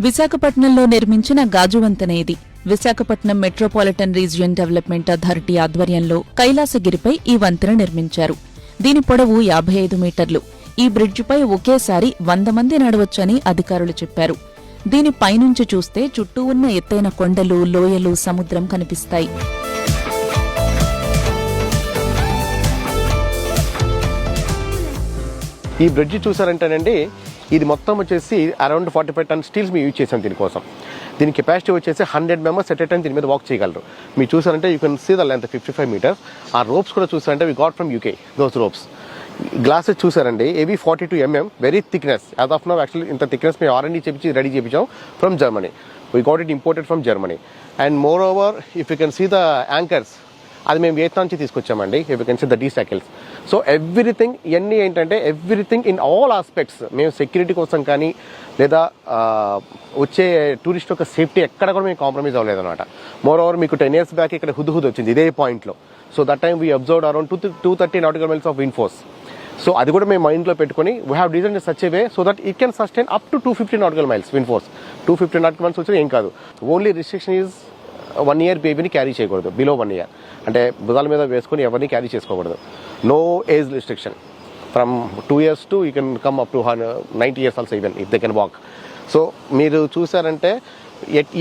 విశాఖపట్నంలో నిర్మించిన గాజువంతెన ఇది Visakhapatnam metropolitan region development authority ఆధ్వర్యంలో కైలాసగిరిపై ఈ వంతెన నిర్మించారు. దీని పొడవు యాభై ఐదు మీటర్లు. ఈ బ్రిడ్జిపై ఒకేసారి వంద మంది నడవచ్చని అధికారులు చెప్పారు. దీని పైనుంచి చూస్తే చుట్టూ ఉన్న ఎత్తైన కొండలు లోయలు సముద్రం కనిపిస్తాయి. ఈ బ్రిడ్జ్ చూసారంటేనండి ఇది మొత్తం వచ్చేసి around forty five ton steels మేము యూజ్ చేసాం దీనికోసం. దీని కెపాసిటీ వచ్చేసి హండ్రెడ్ మెంబర్స్ ఎట్ టైం దీని మీద వాక్ చేయగలరు. మీరు చూసారంటే you can see the length fifty five metres ఆ రోప్స్ కూడా చూసారంటే we got from UK those ropes glasses చూసారండి ఏవి forty two mm very thickness as of no actually ఇంత థిక్నెస్ మేము ఆర్ఎండి చేపించి రెడీ చేయించాం from Germany we got it imported from Germany and moreover if you can see the anchors అది మేము Vietnam నుంచి తీసుకొచ్చామండి. If you can see the D cycles so everything ఇవన్నీ ఏంటంటే everything in all aspects మేము security కోసం కానీ లేదా వచ్చే టూరిస్ట్ యొక్క సేఫ్టీ ఎక్కడ కూడా మేము కాంప్రమైజ్ అవ్వలేదు అనమాట మోర్ ఓవర్ మీకు టెన్ ఇయర్స్ బ్యాక్ ఇక్కడ హుద్ హుద్ వచ్చింది ఇదే పాయింట్లో so that time we observe around two two thirty nautical miles of wind force so అది కూడా మేము మైండ్లో పెట్టుకొని we have design such way so that it can sustain up to two fifty nautical miles wind force two fifty nautical miles వచ్చినా ఏం కాదు. Only restriction is one year బేబీని carry చేయకూడదు. బిలో వన్ ఇయర్ అంటే భుజాల మీద వేసుకొని ఎవరిని క్యారీ చేసుకోకూడదు. No age restriction from two years to you can come up to ninety years also even if they can walk so మీరు చూసారంటే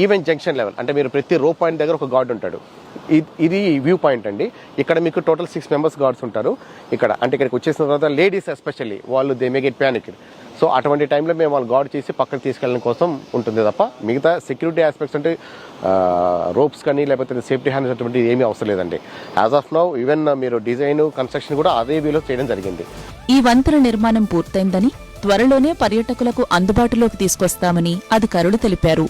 ఈవెన్ జంక్షన్ లెవెల్ అంటే మీరు ప్రతి రో పాయింట్ దగ్గర ఒక గార్డ్ ఉంటాడు. ఇది వ్యూ పాయింట్ అండి. ఇక్కడ మీకు టోటల్ సిక్స్ మెంబర్స్ గార్డ్స్ ఉంటారు. ఇక్కడ అంటే ఇక్కడికి వచ్చేసిన తర్వాత లేడీస్ ఎస్పెషల్లీ వాళ్ళు they may get panic so అటువంటి టైంలో మేము వాళ్ళు గార్డ్ చేసి పక్కకి తీసుకెళ్ళడం కోసం ఉంటుంది తప్ప మిగతా సెక్యూరిటీ ఆస్పెక్ట్స్ అంటే రోప్స్ కానీ లేకపోతే సేఫ్టీ హ్యాండ్స్ అటువంటి ఏమీ అవసరం లేదండి. యాజ్ ఆఫ్ నౌ ఈవెన్ మీరు డిజైన్ కన్స్ట్రక్షన్ కూడా అదే వ్యూలో చేయడం జరిగింది. ఈ వంతెన నిర్మాణం పూర్తయిందని త్వరలోనే పర్యాటకులకు అందుబాటులోకి తీసుకొస్తామని అధికారులు తెలిపారు.